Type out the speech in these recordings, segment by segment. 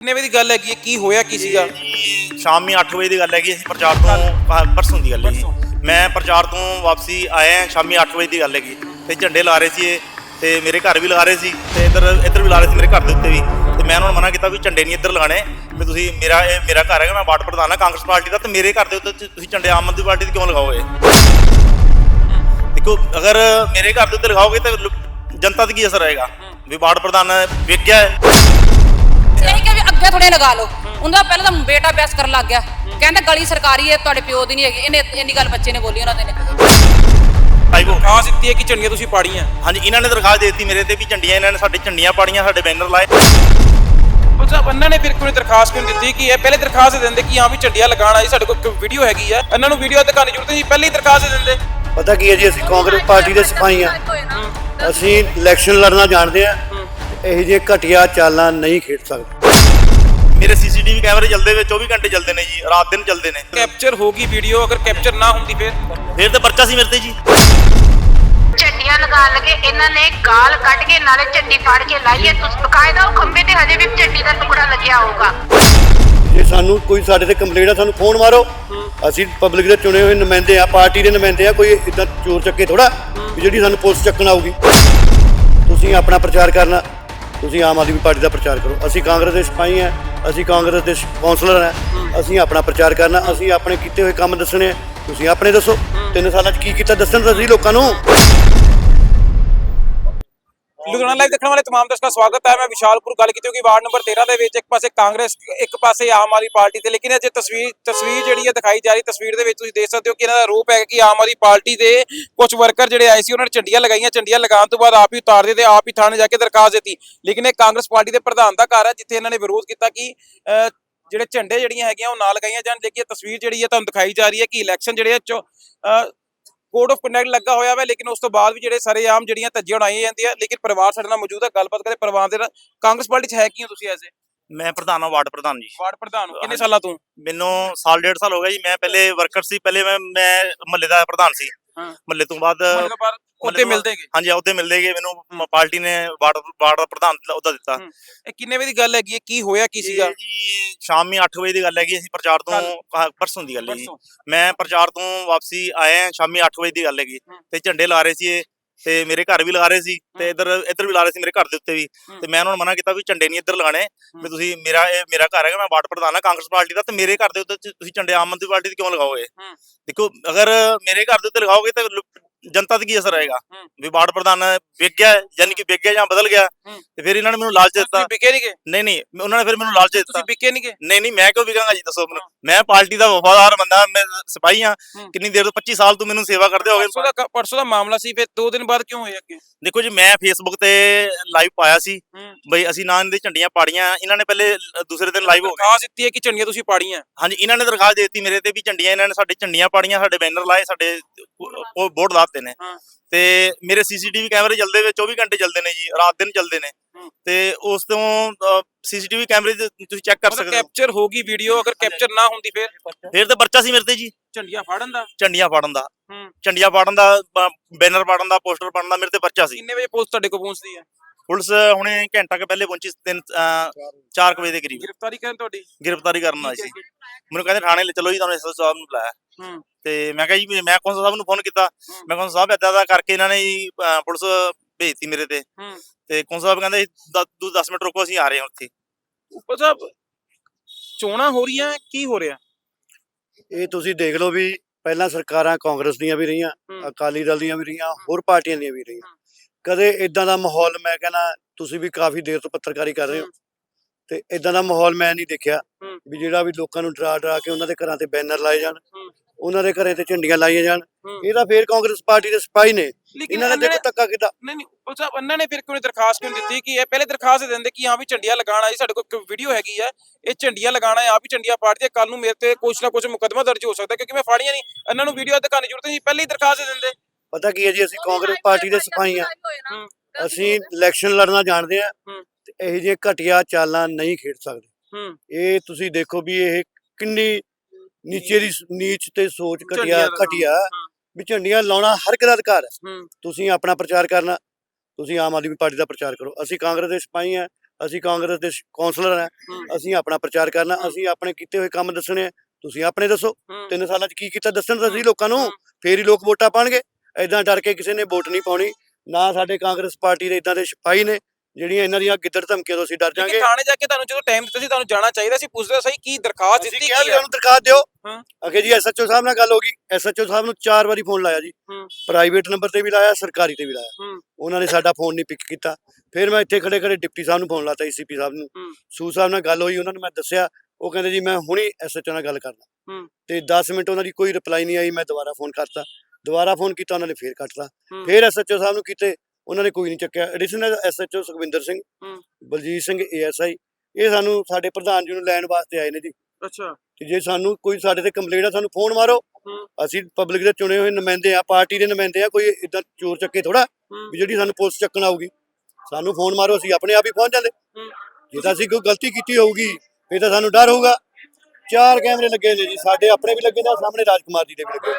ਕਿੰਨੇ ਵਜੇ ਦੀ ਗੱਲ ਹੈ? ਕੀ ਹੋਇਆ ਕੀ ਸੀਗਾ? ਜੀ ਸ਼ਾਮੀ 8 ਵਜੇ ਦੀ ਗੱਲ ਹੈਗੀ ਅਸੀਂ ਪ੍ਰਚਾਰ ਤੋਂ ਆਹ, ਪਰਸੋਂ ਦੀ ਗੱਲ ਹੈ ਜੀ। ਮੈਂ ਪ੍ਰਚਾਰ ਤੋਂ ਵਾਪਸੀ ਆਇਆ ਸ਼ਾਮੀ 8 ਵਜੇ ਦੀ ਗੱਲ ਹੈਗੀ ਤੇ ਝੰਡੇ ਲਾ ਰਹੇ ਸੀ ਇਹ ਤੇ ਮੇਰੇ ਘਰ ਵੀ ਲਗਾ ਰਹੇ ਸੀ ਤੇ ਇੱਧਰ ਇੱਧਰ ਵੀ ਲਾ ਰਹੇ ਸੀ ਮੇਰੇ ਘਰ ਦੇ ਉੱਤੇ ਵੀ। ਤੇ ਮੈਂ ਉਹਨਾਂ ਨੂੰ ਮਨਾ ਕੀਤਾ ਵੀ ਝੰਡੇ ਨਹੀਂ ਇੱਧਰ ਲਗਾਣੇ ਵੀ ਤੁਸੀਂ ਮੇਰਾ ਇਹ ਮੇਰਾ ਘਰ ਹੈਗਾ ਮੈਂ ਵਾਰਡ ਪ੍ਰਧਾਨ ਹਾਂ ਕਾਂਗਰਸ ਪਾਰਟੀ ਦਾ ਤੇ ਮੇਰੇ ਘਰ ਦੇ ਉੱਤੇ ਤੁਸੀਂ- ਤੁਸੀਂ ਝੰਡੇ ਆਮ ਆਦਮੀ ਪਾਰਟੀ ਦੇ ਕਿਉਂ ਲਗਾਓਗੇ? ਦੇਖੋ ਅਗਰ ਮੇਰੇ ਘਰ ਦੇ ਉੱਤੇ ਲਗਾਓਗੇ ਤਾਂ ਲੋ- ਜਨਤਾ ਤੇ ਕੀ ਅਸਰ ਆਏਗਾ ਵੀ ਵਾਰਡ ਪ੍ਰਧਾਨ ਵਿਕ ਗਿਆ ਹੈ। ਇਹ ਕਿ ਵੀ ਅੱਗੇ ਥੋੜੇ ਲਗਾ ਲਓ। ਉਹਦਾ ਪਹਿਲਾਂ ਤਾਂ ਬੇਟਾ ਬਹਿਸ ਕਰਨ ਲੱਗ ਗਿਆ। ਕਹਿੰਦੇ ਗਲੀ ਸਰਕਾਰੀ ਹੈ ਤੁਹਾਡੇ ਪਿਓ ਦੀ ਨਹੀਂ ਹੈਗੀ। ਇਹਨੇ ਇੰਨੀ ਗੱਲ ਬੱਚੇ ਨੇ ਬੋਲੀ ਉਹਨਾਂ ਦੇ ਨੇ। ਆਈਵੋ ਖਾਸ ਦਿੱਤੀ ਹੈ ਕਿ ਝੰਡੀਆਂ ਤੁਸੀਂ ਪਾੜੀਆਂ। ਹਾਂਜੀ ਇਹਨਾਂ ਨੇ ਦਰਖਾਸਤ ਦੇ ਦਿੱਤੀ ਮੇਰੇ ਤੇ ਵੀ ਝੰਡੀਆਂ ਇਹਨਾਂ ਨੇ ਸਾਡੇ ਝੰਡੀਆਂ ਪਾੜੀਆਂ ਸਾਡੇ ਬੈਨਰ ਲਾਏ। ਉਹ ਸਾਹਿਬ ਇਹਨਾਂ ਨੇ ਫਿਰ ਕੋਈ ਦਰਖਾਸਤ ਕਿਉਂ ਦਿੱਤੀ ਕਿ ਇਹ ਪਹਿਲੇ ਦਰਖਾਸਤ ਦੇ ਦਿੰਦੇ ਕਿ ਹਾਂ ਵੀ ਝੰਡੀਆਂ ਲਗਾਉਣ ਆਈ ਸਾਡੇ ਕੋਲ ਵੀਡੀਓ ਹੈਗੀ ਆ। ਇਹਨਾਂ ਨੂੰ ਵੀਡੀਓ ਦਿਖਾਉਣ ਦੀ ਜ਼ਰੂਰਤ ਨਹੀਂ ਪਹਿਲੇ ਹੀ ਦਰਖਾਸਤ ਦੇ ਦਿੰਦੇ। ਪਤਾ ਕੀ ਹੈ ਜੀ ਅਸੀਂ ਕਾਂਗਰਸ ਪਾਰਟੀ ਦੇ ਸਿਪਾਹੀ ਆ ਅਸੀਂ ਇਲੈਕਸ਼ਨ ਲੜਨਾ ਜਾਣਦੇ ਆ ਇਹੋ ਜਿਹੇ ਘਟੀਆ ਚਾਲਾਂ ਨਹੀਂ ਖੇਡ ਸਕਦੇ। ਮੇਰੇ ਸੀਸੀਟੀਵੀ ਕੈਮਰੇ ਚੱਲਦੇ ਵੇ 24 ਘੰਟੇ ਚੱਲਦੇ ਨੇ ਜੀ ਰਾਤ ਦਿਨ ਚੱਲਦੇ ਨੇ। ਕੈਪਚਰ ਹੋਗੀ ਵੀਡੀਓ ਅਗਰ ਕੈਪਚਰ ਨਾ ਹੁੰਦੀ ਫਿਰ? ਫੇਰ ਤੇ ਪਰਚਾ ਸੀ ਮੇਰੇ ਤੇ ਜੀ। ਝੰਡੀਆਂ ਲਗਾਉਣ ਲੱਗੇ ਇਹਨਾਂ ਨੇ ਗਾਲ ਕੱਢ ਕੇ ਨਾਲੇ ਝੰਡੀ ਫਾੜ ਕੇ ਲਾਈਏ ਤੁਸੀਂ ਬਕਾਇਦਾ ਉਹ ਖੰਭੇ ਤੇ ਹਜੇ ਵੀ ਝੰਡੀ ਦਾ ਟੁਕੜਾ ਲੱਗਿਆ ਹੋਊਗਾ। ਜੇ ਸਾਨੂੰ ਕੋਈ ਸਾਡੇ ਤੇ ਕੰਪਲੇਂਟ ਆ ਸਾਨੂੰ ਫੋਨ ਮਾਰੋ। ਅਸੀਂ ਪਬਲਿਕ ਦੇ ਚੁਣੇ ਹੋਏ ਨੁਮਾਇੰਦੇ ਆ ਪਾਰਟੀ ਦੇ ਨੁਮਾਇੰਦੇ ਆ ਕੋਈ ਇਦਾਂ ਚੋਰ ਚੱਕੇ ਥੋੜਾ ਵੀ ਜਿਹੜੀ ਸਾਨੂੰ ਪੁਲਿਸ ਚੱਕਣ ਆਊਗੀ। ਤੁਸੀਂ ਆਪਣਾ ਪ੍ਰਚਾਰ ਕਰਨਾ। ਤੁਸੀਂ ਆਮ ਆਦਮੀ ਪਾਰਟੀ ਦਾ ਪ੍ਰਚਾਰ ਕਰੋ। ਅਸੀਂ ਕਾਂਗਰਸ ਦੇ ਸਿਪਾਹੀ ਆ ਅਸੀਂ ਕਾਂਗਰਸ ਦੇ ਕੌਂਸਲਰ ਆ ਅਸੀਂ ਆਪਣਾ ਪ੍ਰਚਾਰ ਕਰਨਾ, ਅਸੀਂ ਆਪਣੇ ਕੀਤੇ ਹੋਏ ਕੰਮ ਦੱਸਣੇ ਆ। ਤੁਸੀਂ ਆਪਣੇ ਦੱਸੋ। ਤਿੰਨ ਸਾਲਾਂ 'ਚ ਕੀ ਕੀਤਾ ਦੱਸਣ ਤਾਂ ਅਸੀਂ ਲੋਕਾਂ ਨੂੰ? ਲੁਧਿਆਣਾ ਲਾਈਵ ਦੇਖਣ ਵਾਲੇ तमाम ਦਰਸ਼ਕਾਂ ਦਾ ਸਵਾਗਤ ਹੈ ਮੈਂ ਵਿਸ਼ਾਲਪੁਰ ਗੱਲ ਕੀਤੀ ਹੋਗੀ ਵਾਰਡ ਨੰਬਰ 13 ਦੇ ਵਿੱਚ ਇੱਕ ਪਾਸੇ ਕਾਂਗਰਸ ਇੱਕ ਪਾਸੇ ਆਮ ਆਦਮੀ ਪਾਰਟੀ ਤੇ ਲੇਕਿਨ ਇਹ ਜੇ ਤਸਵੀਰ ਤਸਵੀਰ ਜਿਹੜੀ ਹੈ ਦਿਖਾਈ ਜਾ ਰਹੀ ਤਸਵੀਰ ਦੇ ਵਿੱਚ ਤੁਸੀਂ ਦੇਖ ਸਕਦੇ ਹੋ ਕਿ ਇਹਨਾਂ ਦਾ ਰੂਪ ਹੈ ਕਿ ਆਮ ਆਦਮੀ ਪਾਰਟੀ ਦੇ ਕੁਝ ਵਰਕਰ ਜਿਹੜੇ ਆਏ ਸੀ ਉਹਨਾਂ ਨੇ ਝੰਡੀਆਂ ਲਗਾਈਆਂ ਝੰਡੀਆਂ ਲਗਾਉਣ ਤੋਂ ਬਾਅਦ ਆਪ ਹੀ ਉਤਾਰ ਦਿੱਤੇ ਆਪ ਹੀ ਥਾਣੇ ਜਾ ਕੇ ਦਰਖਾਸਤ ਦਿੱਤੀ ਲੇਕਿਨ ਇਹ ਕਾਂਗਰਸ ਪਾਰਟੀ ਦੇ ਪ੍ਰਧਾਨ ਦਾ ਘਰ ਹੈ ਜਿੱਥੇ ਇਹਨਾਂ ਨੇ ਵਿਰੋਧ ਕੀਤਾ ਕਿ ਅਹ, ਜਿਹੜੇ ਝੰਡੇ ਜਿਹੜੀਆਂ ਹੈਗੀਆਂ ਉਹ ਨਾਲ ਲਗਾਈਆਂ ਜਾਣ ਲੇਕਿਨ ਇਹ ਤਸਵੀਰ ਜਿਹੜੀ ਹੈ ਤੁਹਾਨੂੰ ਦਿਖਾਈ ਜਾ ਰਹੀ ਹੈ ਕਿ ਇਲੈਕਸ਼ਨ ਜਿਹੜੇ ਆ ਚੋ- ਅਹ, ਕੋਡ ਆਫ ਕੰਡਕਟ ਲੱਗਾ ਹੋਇਆ ਵਾ ਲੇਕਿਨ ਉਸ ਤੋਂ ਬਾਅਦ ਵੀ ਜਿਹੜੇ ਸਾਰੇ ਆਮ ਜਿਹੜੀਆਂ ਧੱਜੀਆਂ ਉਡਾਈਆਂ ਜਾਂਦੀਆਂ ਲੇਕਿਨ ਪਰਿਵਾਰ ਸਾਡੇ ਨਾਲ ਮੌਜੂਦ ਹੈ ਗੱਲਬਾਤ ਕਰਦੇ ਪਰਿਵਾਰ ਦੇ ਨਾਲ ਕਾਂਗਰਸ ਪਾਰਟੀ 'ਚ ਹੈ ਕੀ ਹੋ ਤੁਸੀਂ ਐਸੇ ਮੈਂ ਪ੍ਰਧਾਨ ਹਾਂ ਵਾਰਡ ਪ੍ਰਧਾਨ ਜੀ। ਵਾਰਡ ਪ੍ਰਧਾਨ ਹੋ ਕਿੰਨੇ। ਸਾਲਾਂ ਤੋਂ? ਮੈਨੂੰ ਸਾਲ ਡੇਢ ਸਾਲ ਹੋ ਗਿਆ ਜੀ ਮੈਂ ਪਹਿਲੇ ਵਰਕਰ ਸੀ ਪਹਿਲੇ ਮੈਂ ਮੈਂ ਮਹੱਲੇ ਦਾ ਪ੍ਰਧਾਨ ਸੀ। ਹਾਂ। ਮਹੱਲੇ ਤੋਂ ਬਾਅਦ ਮਤਲਬ ਪਰ ਉੱਤੇ ਮਿਲਦੇ ਹੈਗੇ ਹਾਂਜੀ ਉਹਦੇ ਮਿਲਦੇ ਗਏ। ਮੈਨੂੰ ਪਾਰਟੀ ਨੇ ਵਾਰਡ ਵਾਰਡ ਦਾ ਪ੍ਰਧਾਨ ਉਹਦਾ ਦਿੱਤਾ। ਇਹ ਕਿੰਨੇ ਵਜੇ ਦੀ ਗੱਲ ਹੈਗੀ ਹੈ? ਕੀ ਹੋਇਆ ਕੀ ਸੀਗਾ? ਇਹ ਜੀ ਸ਼ਾਮੀ 8 ਵਜੇ ਦੀ ਗੱਲ ਹੈਗੀ। ਅਸੀਂ ਪ੍ਰਚਾਰ ਤੋਂ ਪਰਸੋਂ ਦੀ ਗੱਲ ਹੈ ਜੀ। ਮੈਂ ਪ੍ਰਚਾਰ ਤੋਂ ਵਾਪਸੀ ਆਇਆ ਸ਼ਾਮੀ 8 ਵਜੇ ਦੀ ਗੱਲ ਹੈਗੀ। ਤੇ ਝੰਡੇ ਲਾ ਰਹੇ ਸੀ ਇਹ। ਤੇ ਮੇਰੇ ਘਰ ਵੀ ਲਗਾ ਰਹੇ ਸੀ ਤੇ ਇੱਧਰ ਇੱਧਰ ਵੀ ਲਾ ਰਹੇ ਸੀ ਮੇਰੇ ਘਰ ਦੇ ਉੱਤੇ ਵੀ। ਤੇ ਮੈਂ ਉਹਨਾਂ ਨੂੰ ਮਨਾ ਕੀਤਾ ਵੀ ਝੰਡੇ ਨਹੀਂ ਇੱਧਰ ਲਗਾਣੇ ਵੀ ਤੁਸੀਂ ਮੇਰਾ ਇਹ ਮੇਰਾ ਘਰ ਹੈਗਾ ਮੈਂ ਵਾਰਡ ਪ੍ਰਧਾਨ ਹਾਂ ਕਾਂਗਰਸ ਪਾਰਟੀ ਦਾ ਤੇ ਮੇਰੇ ਘਰ ਦੇ ਉੱਤੇ ਤੁਸੀਂ ਝੰਡੇ ਆਮ ਆਦਮੀ ਪਾਰਟੀ ਦੇ ਕਿਉਂ ਲਗਾਓਗੇ। ਦੇਖੋ ਅਗਰ ਮੇਰੇ ਘਰ ਦੇ ਉੱਤੇ ਲਗਾਓਗੇ ਤਾਂ ਜਨਤਾ ਤੇ ਕੀ ਅਸਰ ਆਏਗਾ। ਵੀ ਵਾਰਡ ਪ੍ਰਧਾਨ ਵਿਕ ਗਿਆ ਯਾਨੀ ਕਿ ਵਿਕ ਗਿਆ ਜਾਂ ਬਦਲ ਗਿਆ। ਤੇ ਫਿਰ ਇਹਨਾਂ ਨੇ ਮੈਨੂੰ ਲਾਲਚ ਦਿੱਤਾ। ਤੁਸੀਂ ਵਿਕੇ ਨਹੀਂ ਗਏ? ਨਹੀਂ ਨਹੀਂ ਉਹਨਾਂ ਨੇ ਫਿਰ ਮੈਨੂੰ ਲਾਲਚ ਦਿੱਤਾ। ਤੁਸੀਂ ਵਿਕੇ ਨਹੀਂ ਗਏ? ਨਹੀਂ ਨਹੀਂ ਮੈਂ ਕਿਉਂ ਵਿਕਾਂਗਾ ਜੀ ਦੱਸੋ ਮੈਨੂੰ। ਮੈਂ ਪਾਰਟੀ ਦਾ ਵਫਾਦਾਰ ਬੰਦਾ ਮੈਂ ਸਿਪਾਹੀ ਹੂੰ। ਕਿੰਨੀ ਦੇਰ ਤੋਂ 25 ਸਾਲ ਤੋਂ ਮੈਨੂੰ ਸੇਵਾ ਕਰਦੇ ਹੋਗੇ? ਪਰਸੋਂ ਦਾ ਪਰਸੋਂ ਦਾ ਮਾਮਲਾ ਸੀ ਫਿਰ 2 ਦਿਨ ਬਾਅਦ ਕਿਉਂ ਹੋਇਆ ਅੱਗੇ? ਦੇਖੋ ਜੀ ਮੈਂ ਫੇਸਬੁੱਕ ਤੇ ਲਾਈਵ ਪਾਇਆ ਸੀ। ਬਈ ਅਸੀਂ ਨਾ ਇਹਨਾਂ ਦੀ ਝੰਡੀਆਂ ਪਾੜੀਆਂ ਇਹਨਾਂ ਨੇ ਪਹਿਲੇ ਦੂਸਰੇ ਦਿਨ ਲਾਈਵ ਹੋ ਗਏ। ਖਾਸ ਦਿੱਤੀ ਹੈ ਕਿ ਝੰਡੀਆਂ ਤੁਸੀਂ ਪਾੜੀਆਂ। ਹਾਂਜੀ ਇਹਨਾਂ ਨੇ ਦਰਖਾਸਤ ਦਿੱਤੀ ਮੇਰੇ ਤੇ ਵੀ ਝੰਡੀਆਂ ਇਹਨਾਂ ਨੇ ਸਾਡੇ ਝੰਡੀਆਂ ਪਾੜੀਆਂ ਸਾਡੇ ਬੈਨਰ ਲਾਏ ਸਾਡੇ ਬੋਰਡ ਲਾਤੇ ਨੇ। ਹਾਂ। ਤੇ ਮੇਰੇ ਸੀਸੀਟੀਵੀ ਕੈਮਰੇ ਚੱਲਦੇ ਵੇ 24 ਘੰਟੇ ਚੱਲਦੇ ਨੇ ਜੀ ਰਾਤ ਦਿਨ ਚੱਲਦੇ ਨੇ। ਹੂੰ। ਤੇ ਉਸ ਤੋਂ ਸੀਸੀਟੀਵੀ ਕੈਮਰੇ ਤੁਸੀਂ ਚੈੱਕ ਕਰ ਸਕਦੇ ਹੋ। ਕੈਪਚਰ ਹੋਗੀ ਵੀਡੀਓ ਅਗਰ ਕੈਪਚਰ ਨਾ ਹੁੰਦੀ ਫਿਰ? ਫਿਰ ਤੇ ਪਰਚਾ ਸੀ ਮੇਰੇ ਤੇ ਜੀ। ਝੰਡੀਆਂ ਫਾੜਨ ਦਾ? ਝੰਡੀਆਂ ਪਾੜਨ ਦਾ। ਹੂੰ। ਝੰਡੀਆਂ ਪਾੜਨ ਦਾ ਬੈਨਰ ਪਾੜਨ ਦਾ ਪੋਸਟਰ ਪਾੜਨ ਦਾ ਮੇਰੇ ਤੇ ਪਰਚਾ ਸੀ। ਕਿੰਨੇ ਵਜੇ ਪੁਲਿਸ ਤੁਹਾਡੇ ਕੋਲ ਪਹੁੰਚਦੀ ਹੈ? ਪੁਲਿਸ ਹੁਣੇ ਘੰਟਾ ਕੁ ਪਹਿਲੇ ਪਹੁੰਚੀ 3 4 ਵਜੇ। ਦੇ ਕਰੀਬ। ਗ੍ਰਿਫਤਾਰੀ ਕਰਨ ਤੁਹਾਡੀ? ਗ੍ਰਿਫਤਾਰੀ ਕਰਨ ਆਈ ਸੀ। ਮੈਨੂੰ ਕਹਿੰਦੇ ਥਾਣੇ ਲੈ ਚਲੋ ਜੀ ਤੁਹਾਨੂੰ ਐਸਐਸ ਸਾਹਿਬ ਨੂੰ ਬੁਲਾਇਆ। ਹੂੰ। ਤੇ ਮੈਂ ਕਿਹਾ ਜੀ ਮੈਂ ਕੌਂਸਲ ਸਾਹਿਬ ਨੂੰ ਫੋਨ ਕੀਤਾ। ਮੈਂ ਕੌਂਸਲ ਸਾਹਿਬ ਏਦਾਂ ਦਾ ਕਰਕੇ ਇਹਨਾਂ ਨੇ ਜੀ ਅਹ, ਪੁਲਿਸ ਭੇਜਤੀ ਮੇਰੇ ਤੇ। ਹੂੰ। ਤੇ ਕੌਂਸਲ ਸਾਹਿਬ ਕਹਿੰਦੇ ਤੁਸੀਂ 10 ਮਿੰਟ ਰੁਕੋ ਅਸੀਂ ਆ ਰਹੇ ਹਾਂ ਉੱਥੇ। ਉੱਪਰ ਸਾਹਿਬ ਚੋਣਾਂ ਹੋ ਰਹੀਆਂ ਕੀ ਹੋ ਰਿਹਾ? ਇਹ ਤੁਸੀਂ ਦੇਖ ਲਓ ਵੀ ਪਹਿਲਾਂ ਸਰਕਾਰਾਂ ਕਾਂਗਰਸ ਦੀਆਂ ਵੀ ਰਹੀਆਂ ਹੂੰ। ਅਕਾਲੀ ਦਲ ਦੀਆਂ ਵੀ ਰਹੀਆਂ ਹੋਰ ਪਾਰਟੀਆਂ ਦੀਆਂ ਵੀ ਰਹੀਆਂ। ਕਦੇ ਇਦਾਂ ਦਾ ਮਾਹੌਲ ਮੈਂ ਕਹਿੰਦਾ ਤੁਸੀਂ ਵੀ ਕਾਫੀ ਦੇਰ ਤੋਂ ਪੱਤਰਕਾਰੀ ਕਰ ਰਹੇ ਹੋ ਹੂੰ। ਤੇ ਇਦਾਂ ਦਾ ਮਾਹੌਲ ਮੈਂ ਨਹੀਂ ਦੇਖਿਆ ਹੂੰ। ਵੀ ਜਿਹੜਾ ਵੀ ਲੋਕਾਂ ਨੂੰ ਡਰਾ ਡਰਾ ਕੇ ਉਹਨਾਂ ਦੇ ਘਰਾਂ ਤੇ ਬੈਨਰ ਲਾਏ ਜਾਣ ਹੂੰ। ਉਹਨਾਂ ਦੇ ਘਰੇ ਤੇ ਝੰਡੀਆਂ ਲਾਈਆਂ ਜਾਣ ਹੂੰ। ਇਹ ਤਾਂ ਫੇਰ ਕਾਂਗਰਸ ਪਾਰਟੀ ਦੇ ਸਿਪਾਹੀ ਨੇ ਇਹਨਾਂ ਨੇ ਦੇਖੋ ਧੱਕਾ ਕੀਤਾ ਨਹੀਂ ਨਹੀਂ ਉਹ ਸਾਹਿਬ ਇਹਨਾਂ ਨੇ ਫਿਰ ਕਿਉਂ ਦਰਖਾਸਤ ਕਿਉਂ ਦਿੱਤੀ ਕਿ ਇਹ ਪਹਿਲੇ ਦਰਖਾਸਤ ਦੇ ਦਿੰਦੇ ਕਿ ਹਾਂ ਵੀ ਝੰਡੀਆਂ ਲਗਾਉਣ ਆਈ ਸਾਡੇ ਕੋਲ ਵੀਡੀਓ ਹੈਗੀ ਆ ਇਹ ਝੰਡੀਆਂ ਲਗਾਉਣਾ ਹੈ ਆਪ ਹੀ ਝੰਡੀਆਂ ਪਾੜਦੀ ਕੱਲ ਨੂੰ ਮੇਰੇ ਤੇ ਕੁਛ ਨਾ ਕੁਛ ਮੁਕਦਮਾ ਦਰਜ ਹੋ ਸਕਦਾ ਕਿਉਂਕਿ ਮੈਂ ਫਾੜੀਆਂ ਨਹੀਂ ਇਹਨਾਂ ਨੂੰ ਵੀਡੀਓ ਦਿਖਾਉਣ ਦੀ ਜ਼ਰੂਰਤ ਨਹੀਂ ਪਹਿਲੇ ਹੀ ਦਰਖਾਸਤ ਦੇ ਦਿੰਦੇ ਪਤਾ ਕੀ ਹੈ ਜੀ ਅਸੀਂ ਕਾਂਗਰਸ ਪਾਰਟੀ ਦੇ ਸਿਪਾਹੀ ਆ ਅਸੀਂ ਇਲੈਕਸ਼ਨ ਲੜਨਾ ਜਾਣਦੇ ਆ ਹੂੰ। ਤੇ ਇਹੋ ਜਿਹੇ ਘਟੀਆ ਚਾਲਾਂ ਨਹੀਂ ਖੇਡ ਸਕਦੇ। ਇਹ ਤੁਸੀਂ ਦੇਖੋ ਵੀ ਇਹ ਕਿੰਨੀ ਨੀਚੇ ਦੀ ਸ- ਨੀਚ ਤੇ ਸੋਚ ਘਟੀਆ। ਘਟੀਆ। ਵੀ ਝੰਡੀਆਂ ਲਾਉਣਾ ਹਰ ਇੱਕ ਦਾ ਅਧਿਕਾਰ ਹੈ। ਤੁਸੀਂ ਆਪਣਾ ਪ੍ਰਚਾਰ ਕਰਨਾ ਤੁਸੀਂ ਆਮ ਆਦਮੀ ਪਾਰਟੀ ਦਾ ਪ੍ਰਚਾਰ ਕਰੋ। ਅਸੀਂ ਕਾਂਗਰਸ ਦੇ ਸਿਪਾਹੀ ਆ ਅਸੀਂ ਕਾਂਗਰਸ ਦੇ ਸ਼- ਕੌਂਸਲਰ ਆ ਅਸੀਂ ਆਪਣਾ ਪ੍ਰਚਾਰ ਕਰਨਾ ਅਸੀਂ ਆਪਣੇ ਕੀਤੇ ਹੋਏ ਕੰਮ ਦੱਸਣੇ ਆ। ਤੁਸੀਂ ਆਪਣੇ ਦੱਸੋ। ਤਿੰਨ ਸਾਲਾਂ 'ਚ ਕੀ ਕੀਤਾ ਦੱਸਣ ਤਾਂ ਸਹੀ ਲੋਕਾਂ ਨੂੰ? ਫੇਰ ਹੀ ਲੋਕ ਵੋਟਾਂ ਪਾਣਗੇ। ਐਦਾਂ ਡਰ ਕੇ ਕਿਸੇ ਨੇ ਵੋਟ ਨਹੀਂ ਪਾਉਣੀ ਨਾ ਸਾਡੇ ਕਾਂਗਰਸ ਪਾਰਟੀ ਦੇ ਇਦਾਂ ਦੇ ਸਿਪਾਹੀ ਨੇ ਜਿਹੜੀਆਂ ਇਹਨਾਂ ਦੀਆਂ ਗਿੱਦੜ ਧਮਕੀਆਂ ਤੋਂ ਅਸੀਂ ਡਰ ਜਾਾਂਗੇ ਥਾਣੇ ਜਾ ਕੇ ਤੁਹਾਨੂੰ ਜਦੋਂ ਟਾਈਮ ਦਿੱਤਾ ਸੀ ਤੁਹਾਨੂੰ ਜਾਣਾ ਚਾਹੀਦਾ ਸੀ ਪੁੱਛਦੇ ਸਹੀ ਕੀ ਦਰਖਾਸਤ ਦਿੱਤੀ ਕੀ ਹੈ ਉਹਨੂੰ ਦਰਖਾਸਤ ਦਿਓ। ਅਖੇ ਜੀ ਐਸਐਚਓ ਸਾਹਿਬ ਨਾਲ ਗੱਲ ਹੋ ਗਈ ਐਸਐਚਓ ਸਾਹਿਬ ਨੂੰ ਚਾਰ ਵਾਰੀ ਫੋਨ ਲਾਇਆ ਜੀ। ਪ੍ਰਾਈਵੇਟ ਨੰਬਰ ਤੇ ਵੀ ਲਾਇਆ ਸਰਕਾਰੀ ਤੇ ਵੀ ਲਾਇਆ। ਉਹਨਾਂ ਨੇ ਸਾਡਾ ਫੋਨ ਨਹੀਂ ਪਿਕ ਕੀਤਾ ਫਿਰ ਮੈਂ ਇੱਥੇ ਖੜੇ ਖੜੇ ਡਿਪਟੀ ਸਾਹਿਬ ਨੂੰ ਫੋਨ ਲਾਤਾ ਈਸੀਪੀ ਸਾਹਿਬ ਨੂੰ। ਸੂ ਸਾਹਿਬ ਨਾਲ ਗੱਲ ਹੋਈ ਉਹਨਾਂ ਨੂੰ ਮੈਂ ਦੱਸਿਆ ਉਹ ਕਹਿੰਦੇ ਜੀ ਮੈਂ ਹੁਣੀ ਐਸਐਚਓ ਨਾਲ ਗੱਲ ਕਰਦਾ ਹੂੰ। ਤੇ 10 ਮਿੰਟ ਉਹਨਾਂ ਦੀ ਕੋਈ ਰਿਪਲਾਈ ਨਹੀਂ ਆਈ ਮੈਂ ਦੁਬਾਰਾ ਫੋਨ ਕਰਤਾ ਦੁਬਾਰਾ ਫੋਨ ਕੀਤਾ ਉਹਨਾਂ ਨੇ ਫੇਰ ਕੱਟਤਾ। ਫਿਰ ਐਸਐਚਓ ਸਾਹਿਬ ਨੂੰ ਕੀਤੇ ਉਹਨਾਂ ਨੇ ਕੋਈ ਨਹੀਂ ਚੱਕਿਆ। Additional SHO Sukhwinder Singh. Baljit Singh ASI ਇਹ ਸਾਨੂੰ ਸਾਡੇ ਪ੍ਰਧਾਨ ਜੀ ਨੂੰ ਲੈਣ ਵਾਸਤੇ ਆਏ ਨੇ ਜੀ। ਅੱਛਾ। ਕਿ ਜੇ ਸਾਨੂੰ ਕੋਈ ਸਾਡੇ ਤੇ ਕੰਪਲੇਂਟ ਆ ਸਾਨੂੰ ਫੋਨ ਮਾਰੋ। ਅਸੀਂ ਪਬਲਿਕ ਦੇ ਚੁਣੇ ਹੋਏ ਨੁਮਾਇੰਦੇ ਆ ਪਾਰਟੀ ਦੇ ਨੁਮਾਇੰਦੇ ਆ ਕੋਈ ਇਦਾਂ ਚੋਰ ਚੱਕੇ ਥੋੜਾ ਵੀ ਜਿਹੜੀ ਸਾਨੂੰ ਪੁਲਿਸ ਚੱਕਣ ਆਊਗੀ। ਸਾਨੂੰ ਫੋਨ ਮਾਰੋ ਅਸੀਂ ਆਪਣੇ ਆਪ ਹੀ ਪਹੁੰਚ ਜਾਂਦੇ। ਜੇ ਤਾਂ ਅਸੀਂ ਕੋਈ ਗਲਤੀ ਕੀਤੀ ਹੋਊਗੀ ਫਿਰ ਤਾਂ ਸਾਨੂੰ ਡਰ ਹੋਊਗਾ। ਚਾਰ ਕੈਮਰੇ ਲੱਗੇ ਨੇ ਜੀ ਸਾਡੇ ਆਪਣੇ ਵੀ ਲੱਗੇ ਨੇ ਸਾਹਮਣੇ ਰਾਜਕੁਮਾਰ ਜੀ ਦੇ ਵੀ ਲੱਗੇ।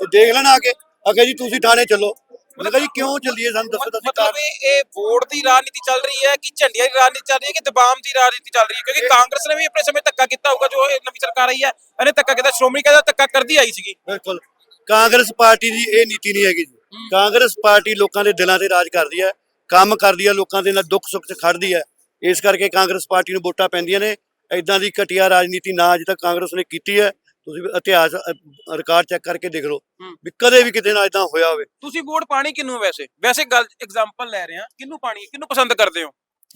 ਤੇ ਦੇਖ ਲੈਣ ਆ ਕੇ ਅਗੇ ਜੀ ਤੁਸੀਂ ਥਾਣੇ ਚੱਲੋ। ਮੈਂ ਕਿਹਾ ਜੀ ਕਿਉਂ ਚੱਲੀਏ? ਸਾਨੂੰ ਦੱਸੋ ਤਾਂ ਅਸੀਂ ਮਤਲਬ ਇਹ ਇਹ ਵੋਟ ਦੀ ਰਾਜਨੀਤੀ ਚੱਲ ਰਹੀ ਹੈ ਕਿ ਝੰਡੀਆਂ ਦੀ ਰਾਜਨੀਤੀ ਚੱਲ ਰਹੀ ਹੈ ਕਿ ਦਬਾਮ ਦੀ ਰਾਜਨੀਤੀ ਚੱਲ ਰਹੀ ਹੈ? ਕਿਉਂਕਿ ਕਾਂਗਰਸ ਨੇ ਵੀ ਆਪਣੇ ਸਮੇਂ ਧੱਕਾ ਕੀਤਾ ਹੋਊਗਾ ਜੋ ਇਹ ਨਵੀਂ ਸਰਕਾਰ ਆਈ ਹੈ ਇਹਨੇ ਧੱਕਾ ਕੀਤਾ ਸ਼੍ਰੋਮਣੀ ਕਹਿੰਦਾ ਧੱਕਾ ਕਰਦੀ ਆਈ ਸੀਗੀ। ਬਿਲਕੁਲ। ਕਾਂਗਰਸ ਪਾਰਟੀ ਦੀ ਇਹ ਨੀਤੀ ਨਹੀਂ ਹੈਗੀ ਜੀ। ਕਾਂਗਰਸ ਪਾਰਟੀ ਲੋਕਾਂ ਦੇ ਦਿਲਾਂ ਤੇ ਰਾਜ ਕਰਦੀ ਹੈ ਕੰਮ ਕਰਦੀ ਹੈ ਲੋਕਾਂ ਦੇ ਨਾਲ ਦੁੱਖ ਸੁੱਖ 'ਚ ਖੜਦੀ ਹੈ। ਇਸ ਕਰਕੇ ਕਾਂਗਰਸ ਪਾਰਟੀ ਨੂੰ ਵੋਟਾਂ ਪੈਂਦੀਆਂ ਨੇ। ਐਦਾਂ ਦੀ ਘਟੀਆ ਰਾਜਨੀਤੀ ਨਾ ਅਜੇ ਤੱਕ ਕਾਂਗਰਸ ਨੇ ਕੀਤੀ ਹੈ। ਤੁਸੀਂ ਇਤਿਹਾਸ ਅ, ਰਿਕਾਰਡ ਚੈੱਕ ਕਰਕੇ ਦੇਖ ਲਓ ਹੂੰ। ਵੀ ਕਦੇ ਵੀ ਕਿਤੇ ਨਾ ਇਦਾਂ ਹੋਇਆ ਹੋਵੇ। ਤੁਸੀਂ ਵੋਟ ਪਾਣੀ ਕਿਹਨੂੰ ਹੈ ਵੈਸੇ? ਵੈਸੇ ਗੱਲ ਐਗਜ਼ਾਮਪਲ ਲੈ ਰਹੇ ਹਾਂ। ਕਿਹਨੂੰ ਪਾਣੀ ਕਿਹਨੂੰ ਪਸੰਦ ਕਰਦੇ ਹੋ?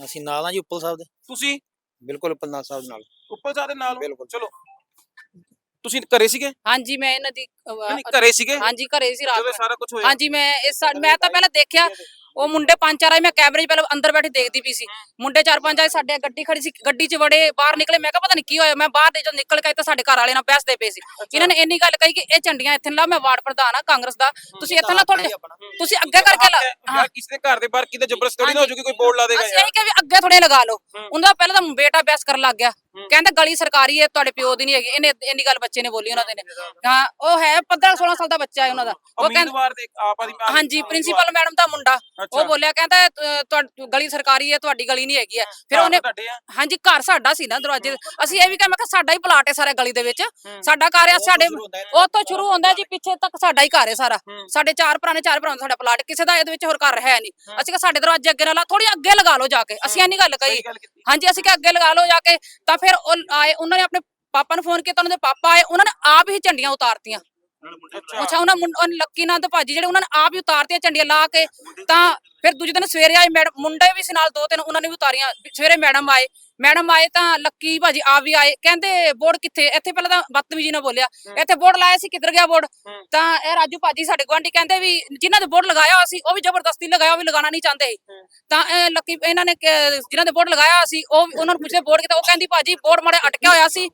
ਅਸੀਂ ਨਾਲ ਆ ਜੀ ਉੱਪਲ ਸਾਹਿਬ ਦੇ। ਤੁਸੀਂ? ਬਿਲਕੁਲ ਉੱਪਲ ਨਾਲ ਸਾਹਿਬ ਨਾਲ। ਉੱਪਰ ਸਾਹਿਬ ਦੇ ਨਾਲ ਹੋ? ਬਿਲਕੁਲ। ਚਲੋ। ਤੁਸੀਂ ਘਰੇ ਸੀਗੇ? ਹਾਂਜੀ ਮੈਂ ਇਹਨਾਂ ਦੀ ਅਹ, ਨਹੀਂ ਘਰੇ ਸੀਗੇ? ਹਾਂਜੀ ਘਰੇ ਸੀ ਰਾਤ ਜਦੋਂ ਨੂੰ। ਸਾਰਾ ਕੁਝ ਹੋਇਆ। ਹਾਂਜੀ ਮੈਂ ਇਸ ਸਾ- ਮੈਂ ਤਾਂ ਪਹਿਲਾਂ ਦੇਖਿਆ। ਉਹ ਮੁੰਡੇ ਪੰਜ ਚਾਰ ਆਏ ਮੈਂ ਕੈਮਰੇ 'ਚ ਪਹਿਲਾਂ ਅੰਦਰ ਬੈਠੀ ਦੇਖਦੀ ਪਈ ਸੀ। ਮੁੰਡੇ ਚਾਰ ਪੰਜ ਆਏ ਸਾਡੇ ਗੱਡੀ ਖੜੀ ਸੀ ਗੱਡੀ 'ਚ ਵੜੇ ਬਾਹਰ ਨਿਕਲੇ ਮੈਂ ਕਿਹਾ ਪਤਾ ਨਹੀਂ ਕੀ ਹੋਇਆ ਮੈਂ ਬਾਹਰ ਦੇ ਜਦੋਂ ਨਿਕਲ ਕੇ ਤਾਂ ਸਾਡੇ ਘਰ ਵਾਲੇ ਨਾਲ ਬਹਿਸਦੇ ਪਏ ਸੀ। ਇਹਨਾਂ ਨੇ ਇੰਨੀ ਗੱਲ ਕਹੀ ਕਿ ਇਹ ਝੰਡੀਆਂ ਇੱਥੇ ਲਾ ਮੈਂ ਵਾਰਡ ਪ੍ਰਧਾਨ ਆ ਕਾਂਗਰਸ ਦਾ। ਤੁਸੀਂ ਇੱਥੇ ਲਾ ਤੁਹਾਡੇ ਤੁਸੀਂ ਅੱਗੇ ਕਰਕੇ ਲਾ ਹਾਂ। ਕਿਸੇ ਦੇ ਘਰ ਦੇ ਬਾਹਰ ਕਿਤੇ ਜ਼ਬਰਦਸਤੀ ਨਾ ਹੋ ਜੂਗੀ ਕੋਈ ਬੋਰਡ ਲਾ ਦੇਗਾ ਅਸੀਂ ਇਹੀ ਕਿ ਵੀ ਅੱਗੇ ਥੋੜੇ ਲਗਾ ਲਓ। ਉਹਦਾ ਪਹਿਲਾਂ ਤਾਂ ਬੇਟਾ ਬਹਿਸ ਕਰਨ ਲੱਗ ਗਿਆ। ਕਹਿੰਦਾ ਗਲੀ ਸਰਕਾਰੀ ਹੈ ਤੁਹਾਡੇ ਪਿਓ ਦੀ ਨਹੀਂ ਹੈਗੀ। ਇਹਨੇ ਇੰਨੀ ਗੱਲ ਬੱਚੇ ਨੇ ਬੋਲੀ ਉਹਨਾਂ ਦੇ ਨੇ। ਹਾਂ ਉਹ ਹੈ 15 16 ਸਾਲ ਦਾ ਬੱਚਾ ਹੈ ਉਹਨਾਂ ਦਾ। ਉਹ ਕਹਿੰਦਾ ਦੇ ਹਾਂਜੀ ਪ੍ਰਿੰਸੀਪਲ ਮੈਡਮ ਦਾ ਮੁੰਡਾ। ਉਹ ਬੋਲਿਆ ਕਹਿੰਦਾ ਅਹ, ਤੁਹਾ- ਗਲੀ ਸਰਕਾਰੀ ਹੈ ਤੁਹਾਡੀ ਗਲੀ ਨਹੀਂ ਹੈਗੀ ਹੈ। ਫਿਰ ਉਹਨੇ ਤੁਹਾਡੇ ਆ। ਹਾਂਜੀ ਘਰ ਸਾਡਾ ਸੀ ਨਾ ਦਰਵਾਜ਼ੇ। ਅਸੀਂ ਇਹ ਵੀ ਕਿਹਾ ਮੈਂ ਕਿਹਾ ਸਾਡਾ ਹੀ ਪਲਾਟ ਹੈ ਸਾਰਾ ਗਲੀ ਦੇ ਵਿੱਚ। ਸਾਡਾ ਘਰ ਹੈ ਸਾਡੇ ਉੱਥੋਂ ਸ਼ੁਰੂ ਹੁੰਦਾ ਜੀ ਪਿੱਛੇ ਤੱਕ ਸਾਡਾ ਹੀ ਘਰ ਹੈ ਸਾਰਾ। ਸਾਡੇ ਚਾਰ ਭਰਾ ਨੇ ਚਾਰ ਭਰਾਵਾਂ ਦਾ ਸਾਡਾ ਪਲਾਟ। ਕਿਸੇ ਦਾ ਇਹਦੇ ਵਿੱਚ ਹੋਰ ਘਰ ਹੈ ਨਹੀਂ। ਅਸੀਂ ਕਿਹਾ ਸਾਡੇ ਦਰਵਾਜ਼ੇ ਅੱਗੇ ਨਾ ਲਾ ਥੋੜੀ ਅੱਗੇ ਲਗਾ ਲਓ ਜਾ ਕੇ। ਅਸੀਂ ਗੱਲ ਕਹੀ। ਸਹੀ ਗੱਲ ਕੀਤੀ। ਹਾਂਜੀ ਅਸੀਂ ਕਿਹਾ ਅੱਗੇ ਲਗਾ ਲਓ ਜਾ ਕੇ। ਤਾਂ ਫਿਰ ਉਹ ਆਏ ਉਹਨਾਂ ਨੇ ਆਪਣੇ ਪਾਪਾ ਨੂੰ ਫੋਨ ਕੀਤਾ ਉਹਨਾਂ ਦੇ ਪਾਪਾ ਆਏ ਉਹਨਾਂ ਨੇ ਆਪ ਹੀ ਝੰਡੀਆਂ ਉਤਾਰਤੀਆਂ। ਅੱਛਾ। ਉਹਨਾਂ ਲੱਕੀ ਨੰਦ ਭਾਜੀ ਜਿਹੜੇ ਉਹਨਾਂ ਨੇ ਆਪ ਹੀ ਉਤਾਰਤੀਆਂ ਝੰਡੀਆਂ ਲਾ ਕੇ ਤਾਂ ਫਿਰ ਦੂਜੇ ਦਿਨ ਸਵੇਰੇ ਆਏ ਮੈਡਮ ਮੁੰਡੇ ਵੀ ਸੀ ਨਾਲ ਦੋ ਤਿੰਨ ਉਹਨਾਂ ਨੇ ਵੀ ਉਤਾਰੀਆਂ। ਸਵੇਰੇ ਮੈਡਮ ਆਏ। ਮੈਡਮ ਆਏ ਤਾਂ ਲੱਕੀ ਭਾਜੀ ਆਪ ਵੀ ਆਏ। ਕਹਿੰਦੇ ਬੋਰਡ ਕਿੱਥੇ? ਇੱਥੇ ਪਹਿਲਾਂ ਤਾਂ ਬਦਤਮੀਜੀ ਨਾਲ ਬੋਲਿਆ। ਇੱਥੇ ਬੋਰਡ ਲਾਇਆ ਸੀ ਕਿੱਧਰ ਗਿਆ ਬੋਰਡ? ਤਾਂ ਇਹ ਰਾਜੂ ਭਾਜੀ ਸਾਡੇ ਗੁਆਂਢੀ ਕਹਿੰਦੇ ਵੀ ਜਿਨ੍ਹਾਂ ਦੇ ਬੋਰਡ ਲਗਾਇਆ ਹੋਇਆ ਸੀ ਉਹ ਵੀ ਜ਼ਬਰਦਸਤੀ ਲਗਾਇਆ ਉਹ ਵੀ ਲਗਾਉਣਾ ਨਹੀਂ ਚਾਹੁੰਦੇ। ਸੀ। ਤਾਂ ਇਹ ਲੱਕੀ ਇਹਨਾਂ ਨੇ ਜਿਨ੍ਹਾਂ ਦੇ ਬੋਰਡ ਲਗਾਇਆ ਹੋਇਆ ਸੀ ਉਹ ਉਹਨਾਂ ਨੂੰ ਪੁੱਛਦੇ ਬੋਰਡ ਕਿਤੇ ਉਹ ਕਹਿੰਦੀ ਭਾਜੀ ਬੋਰਡ ਮੜੇ ਅਟਕਿਆ ਹੋਇਆ ਸੀ।